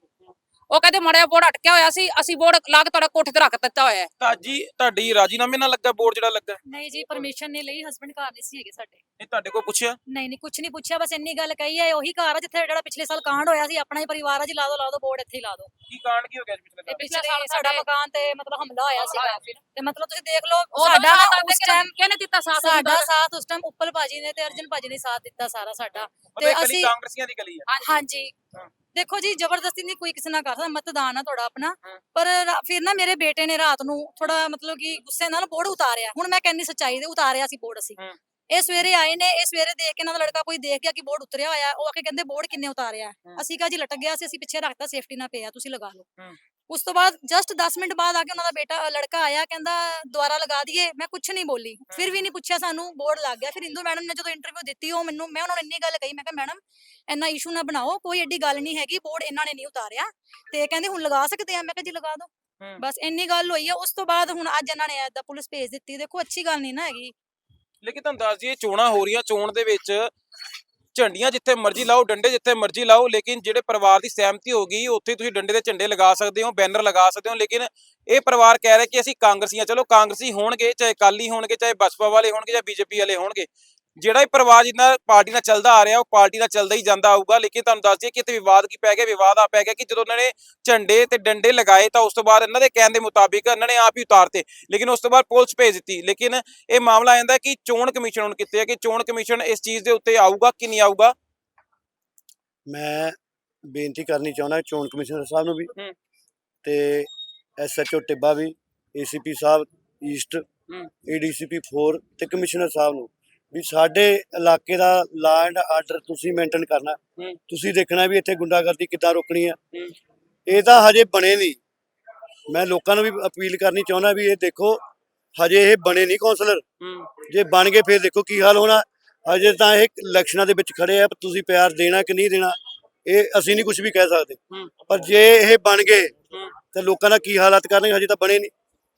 ਉਹ ਕਹਿੰਦੇ ਮੜਿਆ ਬੋਰਡ ਅਟਕਿਆ ਹੋਇਆ ਸੀ ਅਸੀਂ ਬੋਰਡ ਲਾ ਕੇ ਤੁਹਾਡਾ ਕੋਠੇ ਤੇ ਰੱਖ ਦਿੱਤਾ ਹੋਇਆ ਹੈ। ਤਾਜੀ ਤੁਹਾਡੀ ਰਾਜੀਨਾਮੇ ਨਾਲ ਲੱਗਾ ਬੋਰਡ ਜਿਹੜਾ ਲੱਗਾ? ਨਹੀਂ ਜੀ ਪਰਮਿਸ਼ਨ ਨਹੀਂ ਲਈ ਹਸਬੰਡ ਘਰ ਨਹੀਂ ਸੀ ਹੈਗੇ ਸਾਡੇ। ਇਹ ਤੁਹਾਡੇ ਕੋਲ ਪੁੱਛਿਆ? ਨਹੀਂ ਨਹੀਂ ਕੁਝ ਨਹੀਂ ਪੁੱਛਿਆ ਬਸ ਇੰਨੀ ਗੱਲ ਕਹੀ ਹੈ ਉਹੀ ਘਰ ਆ ਜਿੱਥੇ ਜਿਹੜਾ ਪਿਛਲੇ ਸਾਲ ਕਾਂਡ ਹੋਇਆ ਸੀ ਆਪਣਾ ਹੀ ਪਰਿਵਾਰ ਆ ਜੀ ਲਾ ਦੋ ਲਾ ਦੋ ਬੋਰਡ ਇੱਥੇ ਹੀ ਲਾ ਦੋ। ਕੀ ਕਾਂਡ ਕੀ ਹੋ ਗਿਆ ਜੀ ਪਿਛਲੇ ਤੇ ਸਾਲ? ਪਿਛਲੇ ਸਾਲ ਸਾਡਾ ਮਕਾਨ ਤੇ ਮਤਲਬ ਹਮਲਾ ਹੋਇਆ ਸੀਗਾ। ਤੇ ਮਤਲਬ ਤੁਸੀਂ ਦੇਖ ਲਓ ਸਾਡਾ ਉਸ ਉਸ ਟਾਈਮ ਕਿਹਨੇ ਦਿੱਤਾ ਸਾਥ ਸਾਡਾ ਸਾਥ ਉਸ ਟਾਈਮ ਉੱਪਲ ਭਾਜੀ ਨੇ ਤੇ ਅਰਜਨ ਭਾਜੀ ਨੇ ਸਾਥ ਦਿੱਤਾ ਸਾਰਾ ਸਾਡਾ। ਤੇ ਅਸੀਂ ਕਾਂਗਰਸੀਆਂ ਦੀ ਗਲੀ ਹੈ ਹਾਂਜੀ। ਦੇਖੋ ਜੀ ਜ਼ਬਰਦਸਤੀ ਨਹੀਂ ਕੋਈ ਕਿਸੇ ਨਾਲ ਕਰ ਸਕਦਾ ਮਤਦਾਨ ਆ ਤੁਹਾਡਾ ਆਪਣਾ ਪਰ ਰਾ- ਫਿਰ ਨਾ ਮੇਰੇ ਬੇਟੇ ਨੇ ਰਾਤ ਨੂੰ ਥੋੜਾ ਮਤਲਬ ਕਿ ਗੁੱਸੇ ਨਾਲ ਬੋਰਡ ਉਤਾਰਿਆ ਹੁਣ ਮੈਂ ਕਹਿੰਨੀ ਸੱਚਾਈ ਦੇ ਉਤਾਰਿਆ ਸੀ ਬੋਰਡ ਅਸੀਂ ਹਮ। ਇਹ ਸਵੇਰੇ ਆਏ ਨੇ ਇਹ ਸਵੇਰੇ ਦੇਖ ਕੇ ਇਹਨਾਂ ਦਾ ਲੜਕਾ ਕੋਈ ਦੇਖ ਗਿਆ ਕਿ ਬੋਰਡ ਉਤਰਿਆ ਹੋਇਆ ਹੈ। ਉਹ ਆ ਕੇ ਕਹਿੰਦੇ ਬੋਰਡ ਕਿੰਨੇ ਉਤਾਰਿਆ ਹੈ? ਹਮ। ਅਸੀਂ ਕਿਹਾ ਜੀ ਲਟਕ ਗਿਆ ਸੀ ਅਸੀਂ ਪਿੱਛੇ ਰੱਖਤਾ ਸੇਫਟੀ ਨਾਲ ਪਿਆ ਤੁਸੀਂ ਲਗਾ ਲਓ ਹਮ। ਉਸ ਤੋਂ ਬਾਅਦ ਜਸਟ 10 ਮਿੰਟ ਬਾਅਦ ਆ ਕੇ ਉਹਨਾਂ ਦਾ ਬੇਟਾ ਲੜਕਾ ਆਇਆ ਕਹਿੰਦਾ ਦੁਬਾਰਾ ਲਗਾ ਦਈਏ। ਮੈਂ ਕੁਝ ਨਹੀਂ ਬੋਲੀ। ਫਿਰ ਵੀ ਨਹੀਂ ਪੁੱਛਿਆ ਸਾਨੂੰ ਬੋਰਡ ਲੱਗ ਗਿਆ। ਫਿਰ ਇੰਦੂ ਮੈਡਮ ਨੇ ਜਦੋਂ ਇੰਟਰਵਿਊ ਦਿੱਤੀ ਉਹ ਮੈਨੂੰ ਮੈਂ ਉਹਨਾਂ ਨੂੰ ਇੰਨੀ ਗੱਲ ਕਹੀ ਮੈਂ ਕਿਹਾ ਮੈਡਮ ਇੰਨਾ ਇਸ਼ੂ ਨਾ ਬਣਾਓ ਕੋਈ ਐਡੀ ਗੱਲ ਨਹੀਂ ਹੈਗੀ ਬੋਰਡ ਇਹਨਾਂ ਨੇ ਨਹੀਂ ਉਤਾਰਿਆ। ਤੇ ਕਹਿੰਦੇ ਹੁਣ ਲਗਾ ਸਕਦੇ ਆ? ਮੈਂ ਕਿਹਾ ਜੀ ਲਗਾ ਦਿਓ। ਬਸ ਇੰਨੀ ਗੱਲ ਹੋਈ ਆ। ਉਸ ਤੋਂ ਬਾਅਦ ਹੁਣ ਅੱਜ ਇਹਨਾਂ ਨੇ ਏਦਾਂ ਪੁਲਿਸ ਭੇਜ ਦਿੱਤੀ। ਦੇਖੋ ਅੱਛੀ ਗੱਲ ਨਹੀਂ ਨਾ ਹੈਗੀ। ਲੇਕਿਨ ਤੁਹਾਨੂੰ ਦੱਸ ਦਈਏ ਚੋਣਾਂ ਹੋ ਰਹੀਆਂ ਚੋਣ ਦੇ ਵਿੱਚ। ਝੰਡੀਆਂ ਜਿੱਥੇ ਮਰਜ਼ੀ ਲਾਓ, ਡੰਡੇ ਜਿੱਥੇ ਮਰਜ਼ੀ ਲਾਓ, ਲੇਕਿਨ ਜਿਹੜੇ ਪਰਿਵਾਰ ਦੀ ਸਹਿਮਤੀ ਹੋ ਗਈ, ਉੱਥੇ ਤੁਸੀਂ ਡੰਡੇ ਦੇ ਝੰਡੇ ਲਗਾ ਸਕਦੇ ਹੋ, ਬੈਨਰ ਲਗਾ ਸਕਦੇ ਹੋ, ਲੇਕਿਨ ਇਹ ਪਰਿਵਾਰ ਕਹਿ ਰਿਹਾ ਕਿ ਅਸੀਂ ਕਾਂਗਰਸੀਆਂ, ਚਲੋ ਕਾਂਗਰਸੀ ਹੋਣਗੇ, ਚਾਹੇ ਅਕਾਲੀ ਹੋਣਗੇ, ਚਾਹੇ ਬਸਪਾ ਵਾਲੇ ਹੋਣਗੇ ਜਾਂ ਬੀਜੇਪੀ ਵਾਲੇ ਹੋਣਗੇ ਜਿਹੜਾ ਹੀ ਪਰਿਵਾਰ ਜਿੰਨਾ ਪਾਰਟੀ ਨਾਲ ਚੱਲਦਾ ਆ ਰਿਹਾ ਉਹ ਪਾਰਟੀ ਨਾਲ ਚੱਲਦਾ ਹੀ ਜਾਂਦਾ ਆਊਗਾ। ਲੇਕਿਨ ਤੁਹਾਨੂੰ ਦੱਸ ਦਈਏ ਕਿ ਇੱਥੇ ਵਿਵਾਦ ਕੀ ਪੈ ਗਿਆ? ਵਿਵਾਦ ਆ ਪੈ ਗਿਆ ਕਿ ਜਦੋਂ ਉਹਨਾਂ ਨੇ ਝੰਡੇ ਤੇ ਡੰਡੇ ਲਗਾਏ ਤਾਂ ਉਸ ਤੋਂ ਬਾਅਦ ਇਹਨਾਂ ਦੇ ਕਹਿਣ ਦੇ ਮੁਤਾਬਿਕ ਇਹਨਾਂ ਨੇ ਆਪ ਹੀ ਉਤਾਰਤੇ। ਲੇਕਿਨ ਉਸ ਤੋਂ ਬਾਅਦ ਪੁਲਿਸ ਭੇਜ ਦਿੱਤੀ। ਲੇਕਿਨ ਇਹ ਮਾਮਲਾ ਆਂਦਾ ਕਿ ਚੋਣ ਕਮਿਸ਼ਨ ਹੁਣ ਕਿੱਥੇ ਹੈ ਕਿ ਚੋਣ ਕਮਿਸ਼ਨ ਇਸ ਚੀਜ਼ ਦੇ ਉੱਤੇ ਆਊਗਾ ਕਿ ਨਹੀਂ ਆਊਗਾ? ਮੈਂ ਬੇਨਤੀ ਕਰਨੀ ਚਾਹੁੰਦਾ ਚੋਣ ਕਮਿਸ਼ਨਰ ਸਾਹਿਬ ਨੂੰ ਵੀ। ਤੇ ਐਸਐਚਓ ਟਿੱਬਾ ਵੀ ਏਸੀਪੀ ਸਾਹਿਬ ਈਸਟ। ਏਡੀਸੀਪੀ 4 ਤੇ ਕਮਿਸ਼ਨਰ ਸਾਹਿਬ ਨੂੰ। ਵੀ ਸਾਡੇ ਇਲਾਕੇ ਦਾ ਲਾ ਐਂਡ ਆਰਡਰ ਤੁਸੀਂ ਮੇਨਟੇਨ ਕਰਨਾ। ਤੁਸੀਂ ਦੇਖਣਾ ਵੀ ਇੱਥੇ ਗੁੰਡਾਗਰਦੀ ਕਿੱਦਾਂ ਰੋਕਣੀ ਆ। ਇਹ ਤਾਂ ਹਜੇ ਬਣੇ ਨਹੀਂ ਮੈਂ ਲੋਕਾਂ ਨੂੰ ਵੀ ਅਪੀਲ ਕਰਨੀ ਚਾਹੁੰਦਾ ਵੀ ਇਹ ਦੇਖੋ ਹਜੇ ਇਹ ਬਣੇ ਨਹੀਂ ਕਾਉਂਸਲਰ ਜੇ ਬਣ ਗਏ ਫਿਰ ਦੇਖੋ ਕੀ ਹਾਲ ਹੋਣਾ ਅਜੇ ਤਾਂ ਇਹ ਇਲੈਕਸ਼ਨਾਂ ਦੇ ਵਿੱਚ ਖੜੇ ਆ ਤੁਸੀਂ ਪਿਆਰ ਦੇਣਾ ਕਿ ਨਹੀਂ ਦੇਣਾ ਇਹ ਅਸੀਂ ਨਹੀਂ ਕੁਝ ਵੀ ਕਹਿ ਸਕਦੇ। ਪਰ ਜੇ ਇਹ ਬਣ ਗਏ। ਤਾਂ ਲੋਕਾਂ ਦਾ ਕੀ ਹਾਲਾਤ ਕਰਨਗੇ ਹਜੇ ਤਾਂ ਬਣੇ ਨਹੀਂ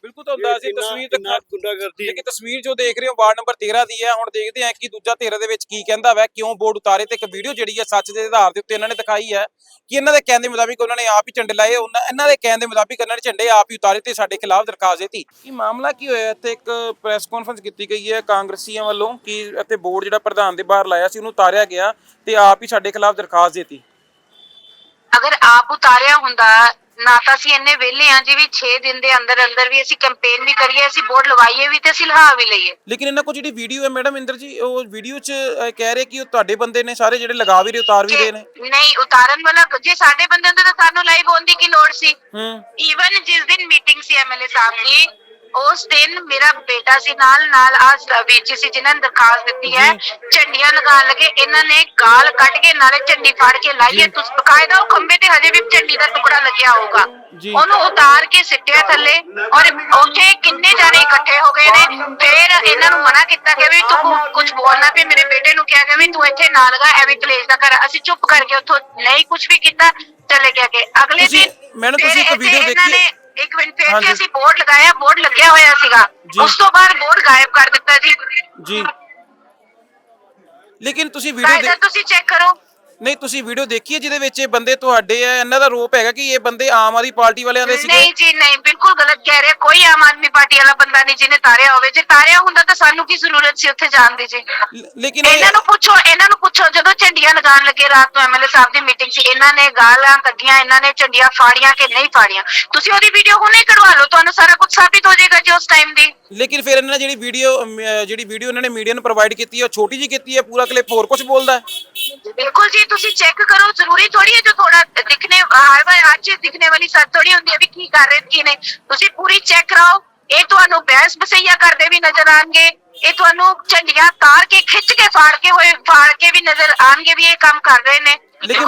ਬਿਲਕੁਲ ਤਾਂ ਹੁੰਦਾ ਸੀ ਤਸਵੀਰ ਦਿਖਾ ਗੁੰਡਾਗਰਦੀ ਲੇਕਿਨ ਤਸਵੀਰ ਜੋ ਦੇਖ ਰਹੇ ਹੋ ਵਾਰਡ ਨੰਬਰ 13 ਦੀ ਹੈ ਹੁਣ ਦੇਖਦੇ ਹਾਂ ਕਿ ਦੂਜਾ 13 ਦੇ ਵਿੱਚ ਕੀ ਕਹਿੰਦਾ ਵੈ ਕਿਉਂ ਬੋਰਡ ਉਤਾਰੇ ਤੇ ਇੱਕ ਵੀਡੀਓ ਜਿਹੜੀ ਹੈ ਸੱਚ ਦੇ ਆਧਾਰ ਦੇ ਉੱਤੇ ਇਹਨਾਂ ਨੇ ਦਿਖਾਈ ਹੈ ਕਿ ਇਹਨਾਂ ਦੇ ਕਹਿਣ ਦੇ ਮੁਤਾਬਿਕ ਉਹਨਾਂ ਨੇ ਆਪ ਹੀ ਝੰਡੇ ਲਾਏ ਉਹਨਾਂ ਇਹਨਾਂ ਦੇ ਕਹਿਣ ਦੇ ਮੁਤਾਬਿਕ ਇਹਨਾਂ ਨੇ ਝੰਡੇ ਆਪ ਹੀ ਉਤਾਰੇ ਤੇ ਸਾਡੇ ਖਿਲਾਫ ਦਰਖਾਸਤ ਦਿੱਤੀ। ਇਹ ਮਾਮਲਾ ਕੀ ਹੋਇਆ? ਇੱਥੇ ਇੱਕ ਪ੍ਰੈਸ ਕਾਨਫਰੰਸ ਕੀਤੀ ਗਈ ਹੈ ਕਾਂਗਰਸੀਆਂ ਵੱਲੋਂ ਕਿ ਇੱਥੇ ਬੋਰਡ ਜਿਹੜਾ ਪ੍ਰਧਾਨ ਦੇ ਬਾਹਰ ਲਾਇਆ ਸੀ ਉਹਨੂੰ ਉਤਾਰਿਆ ਗਿਆ ਤੇ ਆਪ ਹੀ ਸਾਡੇ ਖਿਲਾਫ ਦਰਖਾਸਤ ਦਿੱਤੀ। ਅਗਰ ਆਪ ਉਤਾਰਿਆ ਹੁੰਦਾ ਨਾ ਤਾਂ ਅਸੀਂ ਇੰਨੇ ਵਿਹਲੇ ਆ ਜੀ ਵੀ 6 ਦਿਨ ਦੇ ਅੰਦਰ ਅੰਦਰ ਵੀ ਅਸੀਂ ਕੈਂਪੇਨ ਵੀ ਕਰੀਏ ਅਸੀਂ ਬੋਰਡ ਲਵਾਈਏ ਵੀ ਤੇ ਅਸੀਂ ਲਹਾ ਵੀ ਲਈਏ। ਲੇਕਿਨ ਇਹਨਾਂ ਕੋਲ ਜਿਹੜੀ ਵੀਡੀਓ ਹੈ ਮੈਡਮ ਇੰਦਰ ਜੀ ਉਹ ਵੀਡੀਓ 'ਚ ਅਹ, ਕਹਿ ਰਹੇ ਕਿ ਉਹ ਤੁਹਾਡੇ ਬੰਦੇ ਨੇ ਸਾਰੇ ਜਿਹੜੇ ਲਗਾ ਵੀ ਰਹੇ ਉਤਾਰ ਵੀ ਰਹੇ ਨੇ। ਨਹੀਂ ਉਤਾਰਨ ਵਾਲਾ ਜੇ ਸਾਡੇ ਬੰਦਿਆਂ ਤੋਂ ਤਾਂ ਸਾਨੂੰ ਲਾਈਵ ਹੋਣ ਦੀ ਕੀ ਲੋੜ ਸੀ? ਹੂੰ। ਈਵਨ ਜਿਸ ਦਿਨ ਮੀਟਿੰਗ ਸੀ ਐਮਐਲਏ ਸਾਹਿਬ ਦੀ ਉਸ ਦਿਨ ਮੇਰਾ ਬੇਟਾ ਸੀ ਨਾਲ ਨਾਲ ਆਜ ਵੀਰ ਜੀ ਸੀ ਜਿਨ੍ਹਾਂ ਨੇ ਦਰਖਾਸਤ ਦਿੱਤੀ ਹੈ ਝੰਡੀਆਂ ਲਗਾਉਣ ਲੱਗੇ ਇਹਨਾਂ ਨੇ ਗਾਲ ਕੱਢ ਕੇ ਨਾਲੇ ਝੰਡੀ ਫੜ ਕੇ ਲਾਈਏ ਤੁਸੀਂ ਬਕਾਇਦਾ ਉਹ ਖੰਬੇ ਤੇ ਹਜੇ ਵੀ ਝੰਡੀ ਦਾ ਟੁਕੜਾ ਲੱਗਿਆ ਹੋਊਗਾ। ਉਹਨੂੰ ਉਤਾਰ ਕੇ ਸਿੱਟਿਆ ਥੱਲੇ ਔਰ ਉੱਥੇ ਕਿੰਨੇ ਜਾਣੇ ਇਕੱਠੇ ਹੋ ਗਏ ਨੇ। ਫਿਰ ਇਹਨਾਂ ਨੂੰ ਮਨਾ ਕੀਤਾ ਗਿਆ ਵੀ ਤੂੰ ਕੁਝ ਬੋਲਣਾ ਵੀ ਮੇਰੇ ਬੇਟੇ ਨੂੰ ਕਿਹਾ ਗਿਆ ਵੀ ਤੂੰ ਇੱਥੇ ਨਾ ਲਗਾ ਐਵੇਂ ਕਲੇਸ਼ ਨਾ ਕਰ। ਅਸੀਂ ਚੁੱਪ ਕਰਕੇ ਉੱਥੋਂ ਨਹੀਂ ਕੁਝ ਵੀ ਕੀਤਾ ਚਲੇ ਗਿਆ ਕਿ ਅਗਲੇ ਦਿਨ ਮੈਨੂੰ ਫਿਰ ਤੁਸੀਂ ਇੱਕ ਵੀਡੀਓ ਦੇਖੀ ਹੈ? ਇੱਕ ਮਿੰਟ ਫੇਰ ਹਾਂਜੀ। ਕੇ ਅਸੀਂ ਬੋਰਡ ਲਗਾਇਆ ਬੋਰਡ ਲੱਗਿਆ ਹੋਇਆ ਸੀਗਾ ਜੀ। ਉਸ ਤੋਂ ਬਾਅਦ ਬੋਰਡ ਗਾਇਬ ਕਰ ਦਿੱਤਾ ਜੀ ਜੀ ਲੇਕਿਨ ਤੁਸੀਂ ਵੀਡੀਓ ਕਾਇਦਾ ਤੁਸੀਂ ਚੈੱਕ ਕਰੋ ਨਹੀਂ ਤੁਸੀਂ ਵੀਡੀਓ ਦੇਖੀ ਹੈ ਜਿਹਦੇ ਵਿੱਚ ਇਹ ਬੰਦੇ ਤੁਹਾਡੇ ਆ ਇਹਨਾਂ ਦਾ ਰੋਪ ਹੈਗਾ ਕਿ ਇਹ ਬੰਦੇ ਆਮ ਆਦਮੀ ਪਾਰਟੀ ਵਾਲਿਆਂ ਦੇ ਸੀਗੇ? ਨਹੀਂ ਜੀ ਨਹੀਂ ਬਿਲਕੁਲ ਗਲਤ ਕਹਿ ਰਹੇ ਕੋਈ ਆਮ ਆਦਮੀ ਪਾਰਟੀ ਵਾਲਾ ਬੰਦਾ ਨਹੀਂ ਜਿਹਨੇ ਤਾਰਿਆ ਹੋਵੇ। ਜੇ ਤਾਰਿਆ ਹੁੰਦਾ ਤਾਂ ਸਾਨੂੰ ਕੀ ਜ਼ਰੂਰਤ ਸੀ ਉੱਥੇ ਜਾਣ ਦੀ ਜੀ? ਲ- ਲੇਕਿਨ ਇਹ ਇਹਨਾਂ ਨੂੰ ਪੁੱਛੋ ਇਹਨਾਂ ਨੂੰ ਪੁੱਛੋ ਜਦੋਂ ਝੰਡੀਆਂ ਲਗਾਉਣ ਲੱਗੇ ਰਾਤ ਨੂੰ ਐਮਐਲਏ ਸਾਹਿਬ ਦੀ ਮੀਟਿੰਗ ਸੀ ਇਹਨਾਂ ਨੇ ਗਾਲਾਂ ਕੱਢੀਆਂ ਇਹਨਾਂ ਨੇ ਝੰਡੀਆਂ ਫਾੜੀਆਂ ਕਿ ਨਹੀਂ ਫਾੜੀਆਂ? ਤੁਸੀਂ ਉਹਦੀ ਵੀਡੀਓ ਹੁਣੇ ਕਢਵਾ ਲਓ ਤੁਹਾਨੂੰ ਸਾਰਾ ਕੁਝ ਸਾਬਿਤ ਹੋ ਜਾਏਗਾ ਜੀ ਉਸ ਟਾਈਮ ਦੀ। ਲੇਕਿਨ ਫਿਰ ਇਹਨਾਂ ਨੇ ਜਿਹੜੀ ਵੀਡੀਓ ਜਿਹੜੀ ਵੀਡੀਓ ਇਹਨਾਂ ਨੇ ਮੀਡੀਆ ਨੂੰ ਪ੍ਰੋਵਾਈਡ ਕੀਤੀ ਹੈ ਉਹ ਛੋਟੀ ਜੀ ਕੀਤੀ ਹੈ ਪੂਰਾ ਕਲਿੱਪ ਹੋਰ ਕੁਝ ਬੋਲਦਾ ਹੈ? ਬਿਲकुल जी ਤੁਸੀਂ ਚੈੱਕ ਕਰੋ ਜ਼ਰੂਰੀ ਥੋੜੀ ਹੈ ਜੋ ਥੋੜਾ ਦਿਖਨੇ ਹਰ ਵਾਰ ਹਰ ਚੀਜ਼ ਦਿਖਨੇ ਵਾਲੀ ਸੱਤ ਥੋੜੀ ਹੁੰਦੀ ਹੈ ਵੀ ਕੀ ਕਰ ਰਹੇ ਕੀ ਨਹੀਂ। ਤੁਸੀਂ ਪੂਰੀ ਚੈੱਕ ਕਰਾਓ ਇਹ ਤੁਹਾਨੂੰ ਬਹਿਸ ਬਸਈਆ ਕਰਦੇ ਵੀ ਨਜ਼ਰ ਆਣਗੇ ਇਹ ਤੁਹਾਨੂੰ ਝੰਡੀਆਂ ਤਾਰ ਕੇ ਖਿੱਚ ਕੇ ਫਾੜ ਕੇ ਹੋਏ ਫਾੜ ਕੇ ਵੀ ਨਜ਼ਰ ਆਣਗੇ ਵੀ ਇਹ ਕੰਮ ਕਰ ਰਹੇ ਨੇ। ਲੇਕਿਨ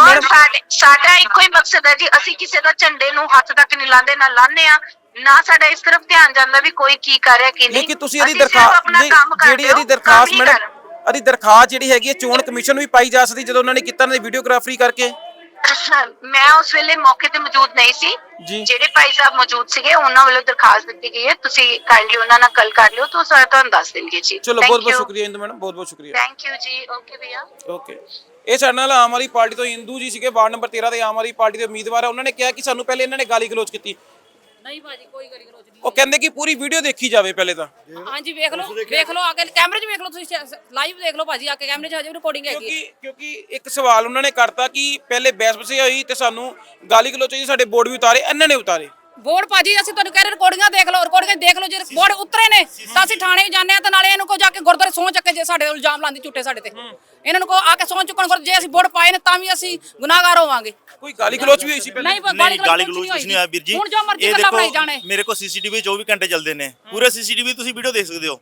ਸਾਡਾ ਇੱਕੋ ਹੀ ਮਕਸਦ ਹੈ ਜੀ ਅਸੀਂ ਕਿਸੇ ਦਾ ਝੰਡੇ ਨੂੰ ਹੱਥ ਤੱਕ ਨਹੀਂ ਲਾਉਂਦੇ ਨਾ ਲਾਉਂਦੇ ਆ ਨਾ ਸਾਡਾ ਇਸ ਤਰਫ ਧਿਆਨ ਜਾਂਦਾ ਵੀ ਕੋਈ ਕੀ ਕਰ ਰਿਹਾ ਕੀ ਨਹੀਂ ਲੇਕਿਨ ਤੁਸੀਂ ਇਹਦੀ ਦਰਖਾਸਤ ਆਪਣਾ ਕੰਮ ਕਰ ਜਿਹੜੀ ਇਹਦੀ ਦਰਖਾਸਤ ਮੈਡਮ ਇਹਦੀ ਦਰਖਾਸਤ ਜਿਹੜੀ ਹੈਗੀ ਹੈ ਚੋਣ ਕਮਿਸ਼ਨ ਨੂੰ ਵੀ ਪਾਈ ਜਾ ਸਕਦੀ ਜਦੋਂ ਉਹਨਾਂ ਨੇ ਕੀਤਾ ਨਾ ਵੀਡੀਓਗ੍ਰਾਫਰੀ ਕਰਕੇ। ਮੈਂ ਉਸ ਵੇਲੇ ਮੌਕੇ ਤੇ ਮੌਜੂਦ ਨਹੀਂ ਸੀ। ਜਿਹੜੇ ਭਾਈ ਸਾਹਿਬ ਮੌਜੂਦ ਸੀਗੇ ਉਹਨਾਂ ਵੱਲੋਂ ਦਰਖਾਸਤ ਦਿੱਤੀ ਗਈ ਹੈ। ਤੁਸੀਂ ਕਾਈਂਡਲੀ ਉਹਨਾਂ ਨਾਲ ਗੱਲ ਕਰ ਲਿਓ ਤਾਂ ਸਾਰਾ ਤੁਹਾਨੂੰ ਦੱਸ ਦੇਣਗੇ ਜੀ। ਚਲੋ ਬਹੁਤ ਬਹੁਤ ਸ਼ੁਕਰੀਆ ਇੰਦੂ ਮੈਡਮ ਬਹੁਤ ਬਹੁਤ ਸ਼ੁਕਰੀਆ। ਥੈਂਕ ਯੂ ਜੀ ਓਕੇ ਭਈਆ। ਓਕੇ ਇਹ ਸਾਡੇ ਨਾਲ ਆਮ ਆਦਮੀ ਪਾਰਟੀ ਤੋਂ ਇੰਦੂ ਜੀ ਸੀਗੇ ਵਾਰਡ ਨੰਬਰ 13 ਦੇ ਆਮ ਆਦਮੀ ਪਾਰਟੀ ਦੇ ਉਮੀਦਵਾਰ ਆ। ਉਹਨਾਂ ਨੇ ਕਿਹਾ ਕਿ ਸਾਨੂੰ ਪਹਿਲੇ ਇਹਨਾਂ ਨੇ ਗਾਲੀ ਗਲੋਚ ਕੀਤੀ। ਨਹੀਂ ਭਾਜੀ ਕੋਈ ਗਲੀ ਗਲੋਚ ਨਹੀਂ ਉਹ ਕਹਿੰਦੇ ਕਿ ਪੂਰੀ ਵੀਡੀਓ ਦੇਖੀ ਜਾਵੇ ਪਹਿਲੇ ਤਾਂ। ਹਾਂਜੀ ਵੇਖ ਲਓ ਵੇਖ ਲਓ ਆ ਕੇ ਕੈਮਰੇ 'ਚ ਵੇਖ ਲਓ ਤੁਸੀਂ ਲਾਈਵ ਦੇਖ ਲਓ ਭਾਜੀ ਆ ਕੇ ਕੈਮਰੇ 'ਚ ਹਜੇ ਰਿਕਾਰਡਿੰਗ ਹੈਗੀ ਹੈ। ਕਿਉਂਕਿ ਕਿਉਂਕਿ ਇੱਕ ਸਵਾਲ ਉਹਨਾਂ ਨੇ ਕਰਤਾ ਕਿ ਪਹਿਲੇ ਬਹਿਸ ਬਸੇ ਹੋਈ ਤੇ ਸਾਨੂੰ ਗਾਲੀ ਗਲੋਚ ਜੀ ਸਾਡੇ ਬੋਰਡ ਵੀ ਉਤਾਰੇ ਇਹਨਾਂ ਨੇ ਉਤਾਰੇ। ਬੋਰਡ ਭਾਜੀ ਅਸੀਂ ਤੁਹਾਨੂੰ ਕਹਿ ਰਹੇ ਰਿਕਾਰਡਿੰਗਾਂ ਦੇਖ ਲਓ ਰਿਕਾਰਡਿੰਗਾਂ ਦੇਖ ਲਓ ਜੇ ਬੋਰਡ ਉਤਰੇ ਨੇ ਤਾਂ ਅਸੀਂ ਥਾਣੇ ਵੀ ਜਾਂਦੇ ਆ ਤੇ ਨਾਲੇ ਇਹਨੂੰ ਕੋ ਜਾ ਕੇ ਗੁਰਦੁਆਰੇ ਸਹੁੰ ਚੱਕੇ ਜੇ ਸਾਡੇ ਇਲਜ਼ਾਮ ਲਾਉਂਦੀ ਝੂਠੇ ਸਾਡੇ ਤੇ। ਇਹਨਾਂ ਨੂੰ ਕੋ ਆ ਕੇ ਸਹੁੰ ਚੁੱਕਣ ਗੁਰ ਜੇ ਅਸੀਂ ਬੋਰਡ ਪਾਏ ਨੇ ਤਾਂ ਵੀ ਅਸੀਂ ਗੁਨਾਹਗਾਰ ਹੋਵਾਂਗੇ। ਕੋਈ ਗਾਲੀ ਗਲੋਚ ਵੀ ਹੋਈ ਸੀ ਪਹਿਲੇ? ਨਹੀਂ ਨਹੀਂ ਗਾਲੀ ਗਲੋਚ ਕੁਝ ਨਹੀਂ ਹੋਇਆ ਵੀਰ ਜੀ। ਹੁਣ ਜੋ ਮਰਜ਼ੀ ਇਹ ਗੱਲਾਂ ਬਣਾਈ ਜਾਣੇ। ਮੇਰੇ ਕੋਲ ਸੀਸੀਟੀਵੀ 24 ਘੰਟੇ ਚੱਲਦੇ ਨੇ। ਪੂਰੇ ਸੀਸੀਟੀਵੀ ਤੁਸੀਂ ਵੀਡੀਓ ਦੇਖ ਸਕਦੇ ਹੋ।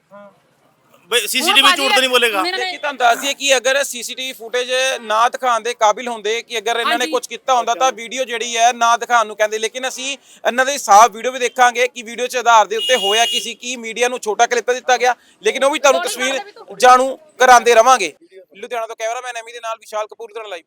ਸੀਸੀਟੀਵੀ ਝੂਠ ਤਾਂ ਨਹੀਂ ਬੋਲੇਗਾ। ਕਿ ਤੁਹਾਨੂੰ ਦੱਸ ਦਈਏ ਕਿ ਅਗਰ ਸੀਸੀਟੀਵੀ ਫੁਟੇਜ ਨਾ ਦਿਖਾਉਣ ਦੇ ਕਾਬਿਲ ਹੁੰਦੇ ਕਿ ਅਗਰ ਇਹਨਾਂ ਨੇ। ਕੁਝ ਕੀਤਾ ਹੁੰਦਾ ਤਾਂ ਵੀਡੀਓ ਜਿਹੜੀ ਹੈ ਨਾ ਦਿਖਾਉਣ ਨੂੰ ਕਹਿੰਦੇ। ਲੇਕਿਨ ਅਸੀਂ ਇਹਨਾਂ ਦੇ ਸਾਫ਼ ਵੀਡੀਓ ਵੀ ਦੇਖਾਂਗੇ ਕਿ ਵੀਡੀਓ 'ਚ ਆਧਾਰ ਦੇ ਉੱਤੇ ਹੋਇਆ ਕੀ ਸੀ ਕੀ ਮੀਡੀਆ ਨੂੰ ਛੋਟਾ ਕਲਿੱਪ ਦਿੱਤਾ ਗਿਆ। ਲੇਕਿਨ ਉਹ ਵੀ ਤੁਹਾਨੂੰ ਤਸਵੀਰ ਜਾਣੂ ਕਰਾਉਂਦੇ ਰਵਾਂਗੇ। ਲੁਧਿਆਣਾ ਤੋਂ ਕੈਮਰਾਮੈਨ ਐਮੀ ਦੇ ਨਾਲ ਵਿਸ਼ਾਲ ਕਪੂਰ ਦਾ ਲਾਈਵ